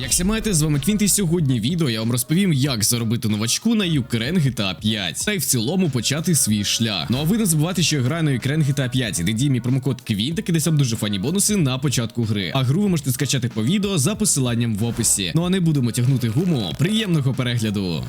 Як сімаєте, з вами Квінт, і сьогодні відео я вам розповім, як заробити новачку на Ukraine GTA 5 та й в цілому почати свій шлях. Ну а ви не забувайте, що я граю на Ukraine GTA 5 де дій мій промокод Квінт, таки десь вам дуже фані бонуси на початку гри. А гру ви можете скачати по відео за посиланням в описі. Ну а не будемо тягнути гуму. Приємного перегляду.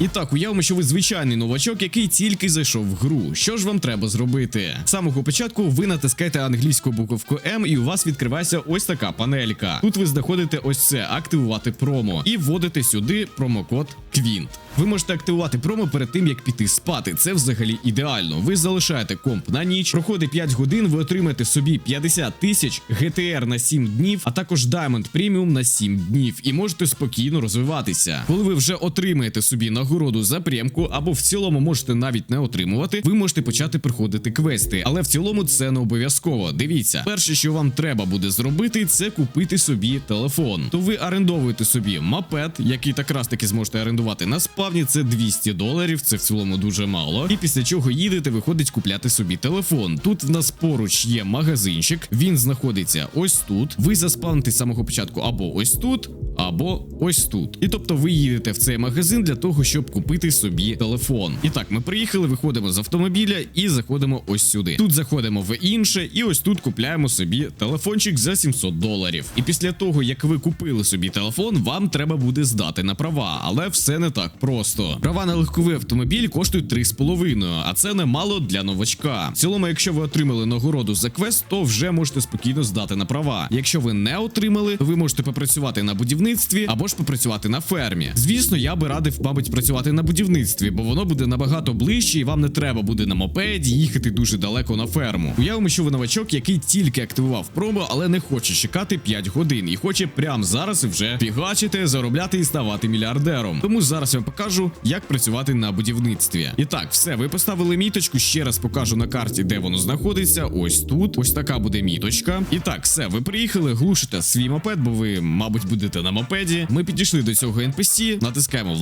І так, уявимо, що ви звичайний новачок, який тільки зайшов в гру. Що ж вам треба зробити? З самого початку ви натискаєте англійську буковку М, і у вас відкривається ось така панелька. Тут ви знаходите ось це активувати промо і вводите сюди промокод Квінт. Ви можете активувати промо перед тим, як піти спати. Це взагалі ідеально. Ви залишаєте комп на ніч, проходить 5 годин, ви отримаєте собі 50 тисяч, GTR на 7 днів, а також Diamond Premium на 7 днів, і можете спокійно розвиватися. Коли ви вже отримаєте собі нагороду за прямку, або в цілому можете навіть не отримувати, ви можете почати приходити квести. Але в цілому це не обов'язково. Дивіться, перше, що вам треба буде зробити, це купити собі телефон. То ви орендовуєте собі мопед, який так раз таки зможете орендувати на спавні. Це 200 доларів. Це в цілому дуже мало. І після чого їдете, виходить купляти собі телефон. Тут в нас поруч є магазинчик. Він знаходиться ось тут. Ви заспавните з самого початку або ось тут, або ось тут. І тобто ви їдете в цей магазин для того, щоб купити собі телефон. І так, ми приїхали, виходимо з автомобіля і заходимо ось сюди. Тут заходимо в інше, і ось тут купляємо собі телефончик за 700 доларів. І після того, як ви купили собі телефон, вам треба буде здати на права, але все не так просто. Права на легковий автомобіль коштують 3,5, а це немало для новачка. В цілому, якщо ви отримали нагороду за квест, то вже можете спокійно здати на права. Якщо ви не отримали, то ви можете попрацювати на будівництві або ж попрацювати на фермі. Звісно, я би радив, мабуть, працювати на будівництві, бо воно буде набагато ближче, і вам не треба буде на мопеді їхати дуже далеко на ферму. Уявимо, що ви новачок, який тільки активував промо, але не хоче чекати 5 годин і хоче прямо зараз вже фігачити, заробляти і ставати мільярдером. Тому зараз я вам покажу, як працювати на будівництві. І так, все, ви поставили міточку. Ще раз покажу на карті, де воно знаходиться. Ось тут. Ось така буде міточка. І так, все, ви приїхали, глушите свій мопед, бо ви, мабуть, будете на мопеді. Ми підійшли до цього NPC, натискаємо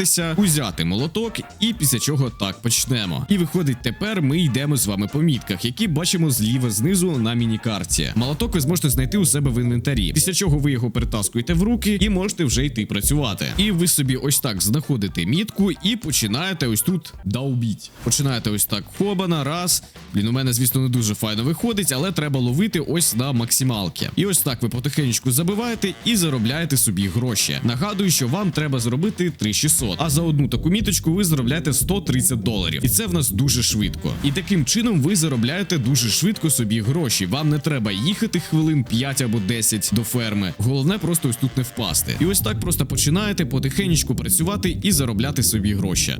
влаштуватися, узяти молоток, і після чого так почнемо. І виходить, тепер ми йдемо з вами по мітках, які бачимо зліва знизу на міні-карті. Молоток ви зможете знайти у себе в інвентарі. Після чого ви його перетаскуєте в руки і можете вже йти працювати. І ви собі ось так знаходите мітку і починаєте ось тут даубіть. Починаєте ось так хобана, раз. Блін, у мене, звісно, не дуже файно виходить, але треба ловити ось на максималки. І ось так ви потихеньку забиваєте і заробляєте собі гроші. Нагадую, що вам треба зробити 3600, а за одну таку міточку ви заробляєте 130 доларів. І це в нас дуже швидко. І таким чином ви заробляєте дуже швидко собі гроші. Вам не треба їхати хвилин 5 або 10 до ферми. Головне просто ось тут не впасти. І ось так просто починаєте потихеньку працювати і заробляти собі гроші.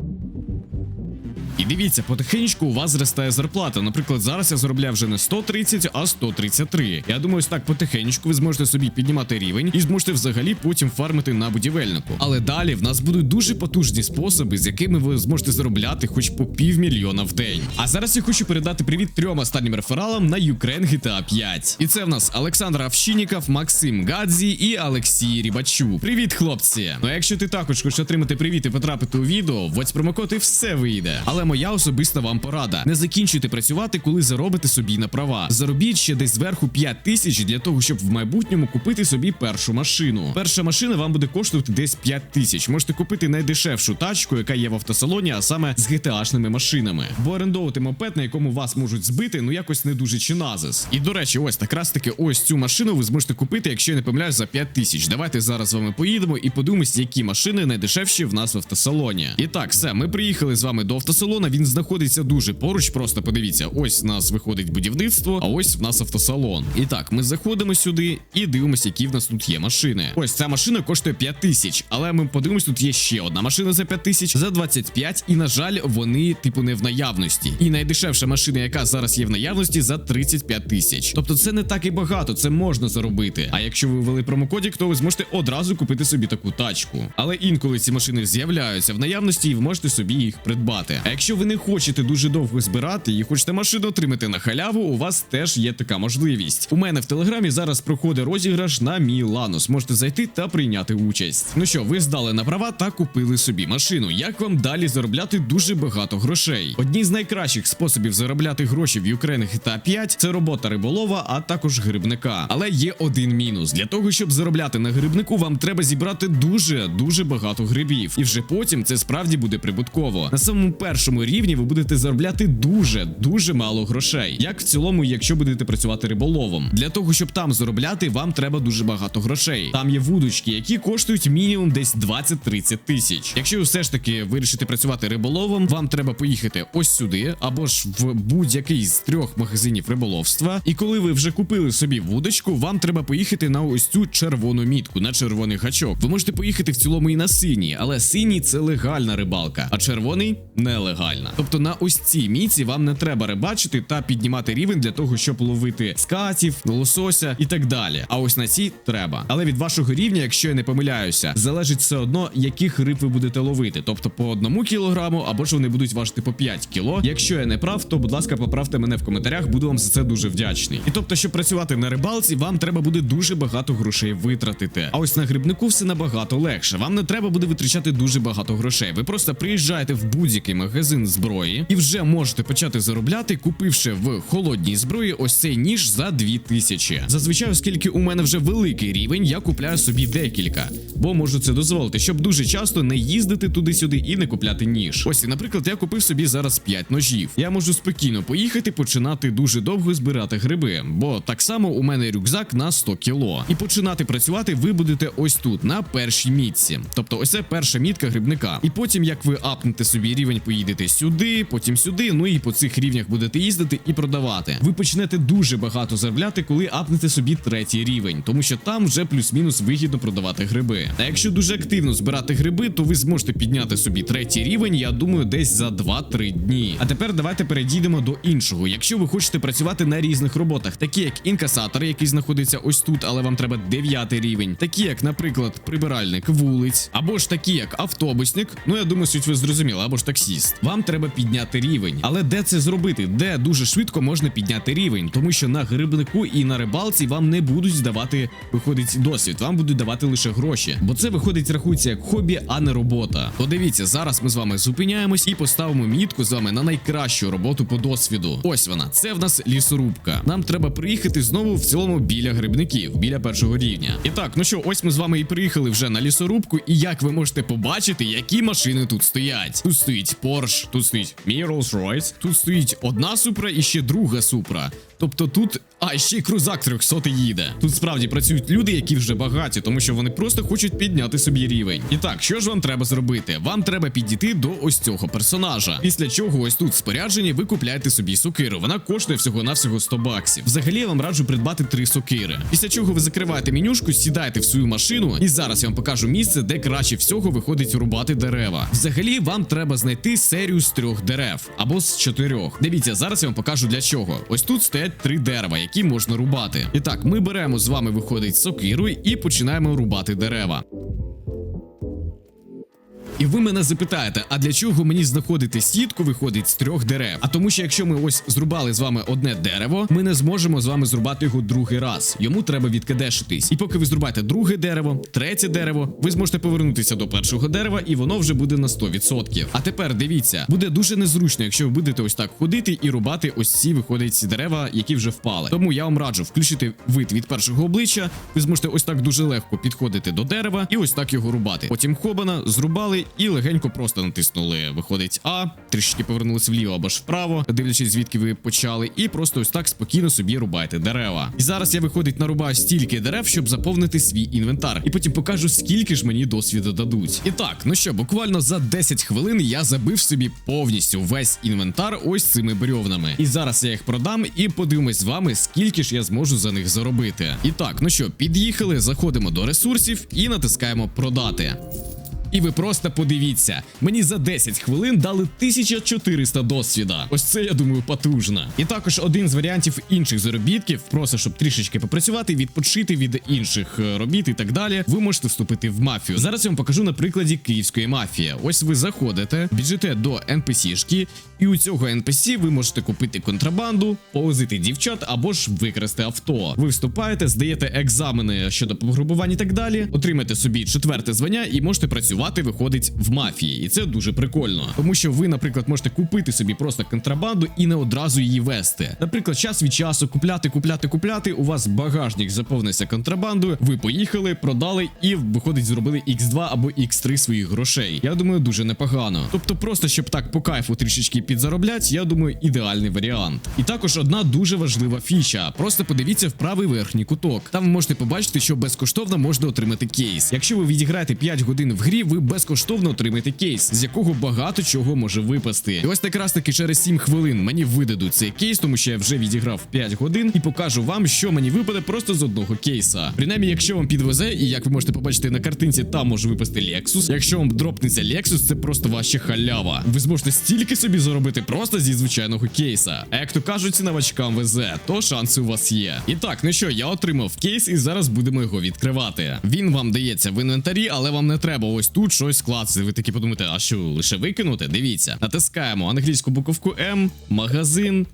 І дивіться, потихеньку у вас зростає зарплата. Наприклад, зараз я заробляю вже не 130, а 133. Я думаю, ось так потихеньку ви зможете собі піднімати рівень і зможете взагалі потім фармити на будівельнику. Але далі в нас будуть дуже потужні способи, з якими ви зможете заробляти хоч по півмільйона в день. А зараз я хочу передати привіт трьом останнім рефералам на Ukraine GTA 5. І це в нас Олександр Овщиніков, Максим Гадзі і Олексій Рібачу. Привіт, хлопці! Ну а якщо ти також хочеш отримати привіт і потрапити у відео, вводь промокод і все вийде. Але моя особиста вам порада: не закінчуйте працювати, коли заробите собі на права. Заробіть ще десь зверху 5 тисяч для того, щоб в майбутньому купити собі першу машину. Перша машина вам буде коштувати десь 5 тисяч. Можете купити найдешевшу тачку, яка є в автосалоні, а саме з GTA-шними машинами. Бо орендовувати мопед, на якому вас можуть збити, ну якось не дуже чиназис. І до речі, ось якраз таки ось цю машину ви зможете купити, якщо я не помиляюсь, за 5 тисяч. Давайте зараз з вами поїдемо і подивимось, які машини найдешевші в нас в автосалоні. І так, все, ми приїхали з вами до автосалона. Він знаходиться дуже поруч. Просто подивіться, ось в нас виходить будівництво, а ось в нас автосалон. І так, ми заходимо сюди і дивимося, які в нас тут є машини. Ось ця машина коштує 5 тисяч, але ми подивимось, тут є ще одна машина за 5 тисяч, за 25, і на жаль, вони типу не в наявності. І найдешевша машина, яка зараз є в наявності, за 35 тисяч. Тобто це не так і багато, це можна заробити. А якщо ви ввели промокодік, то ви зможете одразу купити собі таку тачку. Але інколи ці машини з'являються в наявності, і ви можете собі їх придбати. А якщо Якщо ви не хочете дуже довго збирати і хочете машину отримати на халяву, у вас теж є така можливість. У мене в телеграмі зараз проходить розіграш на мій Ланос. Можете зайти та прийняти участь. Ну що, ви здали на права та купили собі машину. Як вам далі заробляти дуже багато грошей? Одні з найкращих способів заробляти гроші в Ukraine GTA 5 це робота риболова, а також грибника. Але є один мінус: для того, щоб заробляти на грибнику, вам треба зібрати дуже дуже багато грибів, і вже потім це справді буде прибутково. На самому першому рівні ви будете заробляти дуже дуже мало грошей. Як в цілому, якщо будете працювати риболовом, для того, щоб там заробляти, вам треба дуже багато грошей. Там є вудочки, які коштують мінімум десь 20-30 тисяч. Якщо все ж таки вирішите працювати риболовом, вам треба поїхати ось сюди, або ж в будь-який з трьох магазинів риболовства. І коли ви вже купили собі вудочку, вам треба поїхати на ось цю червону мітку, на червоний гачок. Ви можете поїхати в цілому і на синій, але синій це легальна рибалка, а червоний нелегальна. Тобто на ось цій міці вам не треба рибачити та піднімати рівень для того, щоб ловити скатів, лосося і так далі. А ось на цій треба. Але від вашого рівня, якщо я не помиляюся, залежить все одно, яких риб ви будете ловити. Тобто по одному кілограму, або ж вони будуть важити по 5 кіло. Якщо я не прав, то будь ласка, поправте мене в коментарях, буду вам за це дуже вдячний. І тобто, щоб працювати на рибалці, вам треба буде дуже багато грошей витратити. А ось на грибнику все набагато легше. Вам не треба буде витрачати дуже багато грошей. Ви просто приїжджаєте в будь-який магазин зброї і вже можете почати заробляти, купивши в холодній зброї ось цей ніж за 2000. Зазвичай, оскільки у мене вже великий рівень, я купляю собі декілька, бо можу це дозволити, щоб дуже часто не їздити туди-сюди і не купляти ніж. Ось, наприклад, я купив собі зараз 5 ножів. Я можу спокійно поїхати, починати дуже довго збирати гриби, бо так само у мене рюкзак на 100 кіло. І починати працювати ви будете ось тут, на першій мітці. Тобто, ось це перша мітка грибника. І потім, як ви апнете собі рівень, поїдете сюди, потім сюди. Ну і по цих рівнях будете їздити і продавати. Ви почнете дуже багато заробляти, коли апнете собі третій рівень, тому що там вже плюс-мінус вигідно продавати гриби. А якщо дуже активно збирати гриби, то ви зможете підняти собі третій рівень, я думаю, десь за 2-3 дні. А тепер давайте перейдемо до іншого. Якщо ви хочете працювати на різних роботах, такі як інкасатор, який знаходиться ось тут, але вам треба 9 рівень, такі як, наприклад, прибиральник вулиць, або ж такі як автобусник. Ну я думаю, суть ви зрозуміли, або ж таксіст. Вам треба підняти рівень. Але де це зробити? Де дуже швидко можна підняти рівень, тому що на грибнику і на рибалці вам не будуть здавати, виходить, досвід, вам будуть давати лише гроші, бо це виходить, рахується як хобі, а не робота. Подивіться, зараз ми з вами зупиняємось і поставимо мітку з вами на найкращу роботу по досвіду. Ось вона, це в нас лісорубка. Нам треба приїхати знову в цілому біля грибників, біля першого рівня. І так, ну що, ось ми з вами і приїхали вже на лісорубку, і як ви можете побачити, які машини тут стоять. Тут стоїть Porsche, тут стоїть мій Rolls-Royce, тут стоїть одна супра і ще друга супра. Тобто тут, а ще й крузак 300 їде. Тут справді працюють люди, які вже багаті, тому що вони просто хочуть підняти собі рівень. І так, що ж вам треба зробити? Вам треба підійти до ось цього персонажа. Після чого ось тут спорядження ви купляєте собі сокиру. Вона коштує всього навсього 100 баксів. Взагалі я вам раджу придбати три сокири. Після чого ви закриваєте менюшку, сідаєте в свою машину, і зараз я вам покажу місце, де краще всього виходить рубати дерева. Взагалі вам треба знайти серію з трьох дерев або з чотирьох. Дивіться, зараз я вам покажу для чого. Ось тут стоять три дерева, які можна рубати. І так, ми беремо з вами, виходить сокиру і починаємо рубати дерева. І ви мене запитаєте, а для чого мені знаходити сітку виходить з трьох дерев? А тому, що якщо ми ось зрубали з вами одне дерево, ми не зможемо з вами зрубати його другий раз. Йому треба відкидешитись. І поки ви зрубаєте друге дерево, третє дерево, ви зможете повернутися до першого дерева, і воно вже буде на 100%. А тепер дивіться, буде дуже незручно, якщо ви будете ось так ходити і рубати ось ці виходить ці дерева, які вже впали. Тому я вам раджу включити вид від першого обличчя. Ви зможете ось так дуже легко підходити до дерева і ось так його рубати. Потім хобана, зрубали і легенько просто натиснули. Виходить А, трішки повернулися вліво або ж вправо, дивлячись, звідки ви почали, і просто ось так спокійно собі рубайте дерева. І зараз я виходить нарубаю стільки дерев, щоб заповнити свій інвентар, і потім покажу, скільки ж мені досвіду дадуть. І так, ну що, буквально за 10 хвилин я забив собі повністю весь інвентар ось цими брьовнами. І зараз я їх продам і подивимось з вами, скільки ж я зможу за них заробити. І так, ну що, під'їхали, заходимо до ресурсів і натискаємо продати. І ви просто подивіться, мені за 10 хвилин дали 1400 досвіда. Ось це я думаю потужно. І також один з варіантів інших заробітків, просто щоб трішечки попрацювати, відпочити від інших е, робіт і так далі. Ви можете вступити в мафію. Зараз я вам покажу на прикладі київської мафії. Ось ви заходите, біжите до NPC-шки, і у цього NPC ви можете купити контрабанду, повозити дівчат або ж викрасти авто. Ви вступаєте, здаєте екзамени щодо пограбувань і так далі, отримаєте собі четверте звання і можете працювати, виходить в мафії. І це дуже прикольно, тому що ви, наприклад, можете купити собі просто контрабанду і не одразу її вести. Наприклад, час від часу купляти, купляти, купляти. У вас багажник заповнився контрабандою. Ви поїхали, продали і виходить, зробили X2 або X3 своїх грошей. Я думаю, дуже непогано. Тобто, просто щоб так по кайфу трішечки підзаробляти, я думаю, ідеальний варіант. І також одна дуже важлива фіча. Просто подивіться в правий верхній куток. Там ви можете побачити, що безкоштовно можна отримати кейс. Якщо ви відіграєте 5 годин в грі, ви безкоштовно отримаєте кейс, з якого багато чого може випасти. І ось якраз таки через 7 хвилин мені видадуть цей кейс, тому що я вже відіграв 5 годин і покажу вам, що мені випаде просто з одного кейса. Принаймні, якщо вам підвезе, і як ви можете побачити на картинці, там може випасти Lexus. Якщо вам дропнеться Lexus, це просто ваша халява. Ви зможете стільки собі заробити просто зі звичайного кейса. А як то кажуть, новачкам везе, то шанси у вас є. І так, ну що, я отримав кейс, і зараз будемо його відкривати. Він вам дається в інвентарі, але вам не треба ось тут щось клацати. Ви такі подумаєте, а що лише викинути? Дивіться, натискаємо англійську буковку М, магазин.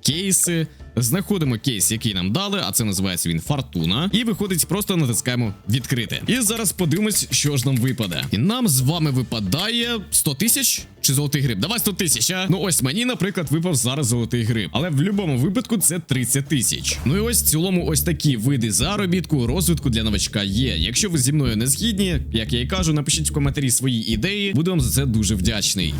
Кейси, знаходимо кейс, який нам дали, а це називається він Фортуна. І виходить, просто натискаємо відкрити. І зараз подивимось, що ж нам випаде. І нам з вами випадає 100 тисяч чи золотий гриб. Давай 100 тисяч, а? Ну ось мені, наприклад, випав зараз золотий гриб. Але в будь-якому випадку це 30 тисяч. Ну і ось в цілому, ось такі види заробітку, розвитку для новачка є. Якщо ви зі мною не згідні, як я і кажу, напишіть в коментарі свої ідеї. Буду вам за це дуже вдячний.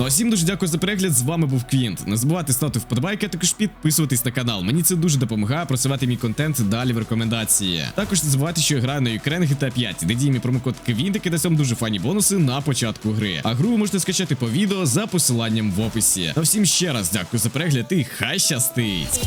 Ну а всім дуже дякую за перегляд. З вами був Квінт. Не забувайте ставити вподобайки, а також підписуватись на канал. Мені це дуже допомагає просувати мій контент далі в рекомендації. Також не забувайте, що я граю на Ukraine GTA 5. де діє мій промокод Квінт, який дасть вам дуже фані бонуси на початку гри. А гру можете скачати по відео за посиланням в описі. А всім ще раз дякую за перегляд і хай щастить!